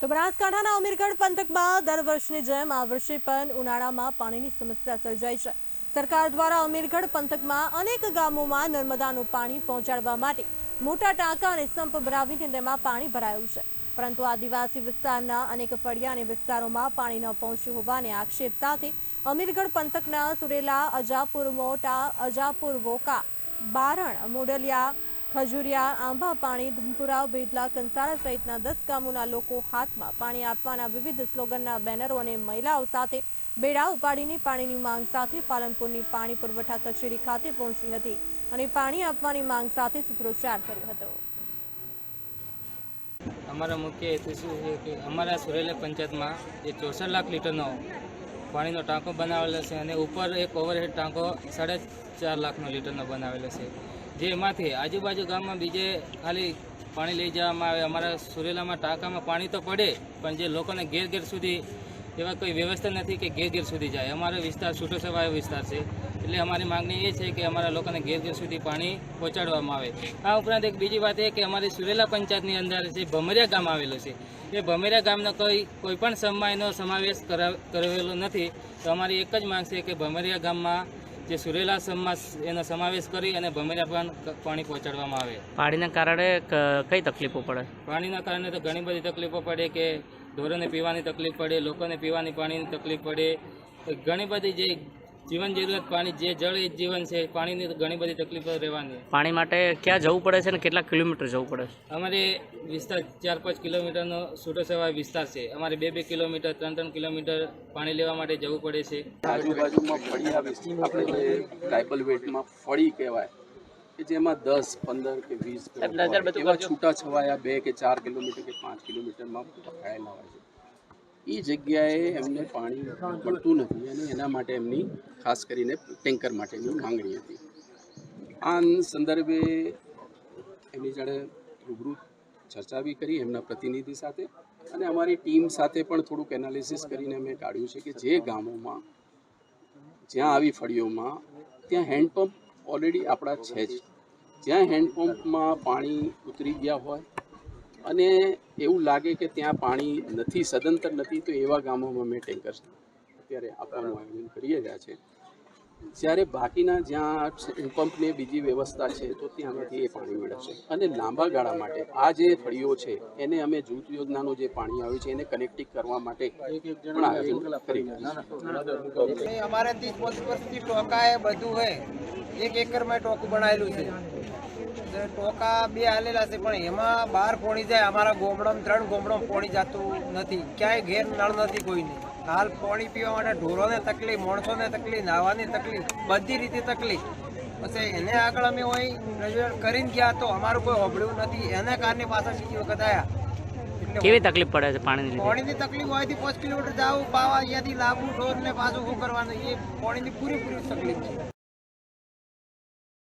તો બનાસકાંઠાના અમીરગઢ પંથકમાં દર વર્ષની જેમ આ વર્ષે પણ ઉનાળામાં પાણીની સમસ્યા સર્જાઈ છે. સરકાર દ્વારા અમીરગઢ પંથકમાં અનેક ગામોમાં નર્મદાનું પાણી પહોંચાડવા માટે મોટા ટાંકા અને સંપ ભરાવીને તેમાં પાણી ભરાયું છે. પરંતુ આદિવાસી વિસ્તારના અનેક ફળિયા અને વિસ્તારોમાં પાણી ન પહોંચ્યું હોવાને આક્ષેપ સાથે અમીરગઢ પંથકના સુરેલા, અજાપુર મોટા, અજાપુર વોકા, બારણ, મોડલિયા ખજુરિયા, આંબા, પાણી, ધનપુરા બેદલા કંસારા સહિતના દસ ગામોના લોકો હાથમાં પાણી આપવાના વિવિધ સ્લોગનના બેનરો અને મહિલાઓ સાથે બેડા ઉપાડીને પાણીની માંગ સાથે પાલનપુરની પાણી પુરવઠા કચેરી ખાતે પહોંચી હતી અને પાણી આપવાની માંગ સાથે સૂત્રોચ્ચાર કર્યો હતો. અમારા મુખ્ય હેતુ શું છે કે અમારા સુરેલા પંચાયતમાં જે ચોસઠ લાખ લીટરનો પાણીનો ટાંકો બનાવેલો છે અને ઉપર એક ઓવરહેડ ટાંકો સાડા ચાર લાખનો લીટરનો બનાવેલો છે. જે એમાંથી આજુબાજુ ગામમાં બીજે ખાલી પાણી લઈ જવામાં આવે, અમારા સુરેલામાં ટાંકામાં પાણી તો પડે, પણ જે લોકોને ઘેર ઘેર સુધી એવા કોઈ વ્યવસ્થા નથી કે ઘેર ઘેર સુધી જાય. અમારો વિસ્તાર છૂટો છવાયો વિસ્તાર છે. એટલે અમારી માંગણી એ છે કે અમારા લોકોને ઘેર ઘેર સુધી પાણી પહોંચાડવામાં આવે. આ ઉપરાંત એક બીજી વાત એ કે અમારી સુરેલા પંચાયતની અંદર જે ભમરિયા ગામ આવેલું છે, એ ભમરિયા ગામનો કોઈ કોઈપણ સમયનો સમાવેશ કરાવેલો નથી. તો અમારી એક જ માંગ છે કે ભમરિયા ગામમાં જે સુરેલા સમાસ એનો સમાવેશ કરી અને ભમરિયા પણ પાણી પહોંચાડવામાં આવે. પાણીના કારણે કઈ તકલીફો પડે? પાણીના કારણે તો ઘણી બધી તકલીફો પડે કે ઢોરોને પીવાની તકલીફ પડે લોકોને પીવાની પાણીની તકલીફ પડે. ઘણી બધી જે જીવન જરૂરિયાત પાણી જે જળ એ જ જીવન છે પાણીની ઘણી બધી તકલીફો રહેવાની. પાણી માટે ક્યાં જવું પડે છે ને કેટલા કિલોમીટર જવું પડે છે? અમારે વિસ્તાર ચાર પાંચ કિલોમીટરનો છૂટો સેવા વિસ્તાર છે. અમારે બે બે કિલોમીટર ત્રણ ત્રણ કિલોમીટર પાણી લેવા માટે જવું પડે છે. આજુબાજુમાં ફળિયા વિસ્તાર આપણે જે ટ્રાઇબલ વેટમાં ફળી કહેવાય કે જેમાં દસ પંદર કે વીસ એવા છૂટા છવાયા બે કે ચાર કિલોમીટર કે પાંચ કિલોમીટરમાં પકડાયેલા હોય છે. એ જગ્યાએ એમને પાણી મળતું નથી અને એના માટે એમની ખાસ કરીને ટેન્કર માટેની માંગણી હતી. આ સંદર્ભે એમની જોડે રૂબરૂ ચર્ચા બી કરી એમના પ્રતિનિધિ સાથે અને અમારી ટીમ સાથે પણ થોડુંક એનાલિસિસ કરીને અમે કાઢ્યું છે કે જે ગામોમાં, જ્યાં આવી ફળીઓમાં, ત્યાં હેન્ડપંપ ઓલરેડી આપણા છે જ. જ્યાં હેન્ડપંપમાં પાણી ઉતરી ગયા હોય અને એવું લાગે કે ત્યાં પાણી નથી સદંતર નથી તો એવા ગામોમાં અમે ટેન્કર અત્યારે આપવાનું આયોજન કરી રહ્યા છે. જ્યારે બાકીના જ્યાં હેન્ડપંપની બીજી વ્યવસ્થા છે તો ત્યાંથી એ પાણી મેળવશે અને લાંબા ગાળા માટે આ જે ફળીઓ છે એને અમે જૂથ યોજનાનું જે પાણી આવ્યું છે એને કનેક્ટિંગ કરવા માટે પણ આયોજન કરી અમારે ત્રીસ વર્ષથી ટોકા એ બધું હે. એક એકરમાં ટોકું બનાવેલું છે. તો ટોકા બે હાલેલા છે પણ એમાં બહાર પોણી જાય. અમારા ગોમડામાં ત્રણ ગોમડામાં પોણી જતું નથી. ક્યાંય ઘેર નળ નથી કોઈને. હાલ પાણી પીવા માટે ઢોરોને તકલીફ માણસોને તકલીફ નાહવાની તકલીફ બધી રીતે તકલીફ. પછી એને આગળ અમે હોય રજૂઆત કરીને ગયા તો અમારું કોઈ હોબળ્યું નથી. એના કારણે પાછા બીજી વખત આવ્યા કેવી તકલીફ પડે છે પાણીની પાણીની તકલીફ હોય પાંચ કિલોમીટર જવું પાવા અહીંયાથી લાવવું ઢોર ને પાછું શું કરવાનું? એ પાણીની પૂરેપૂરી તકલીફ છે.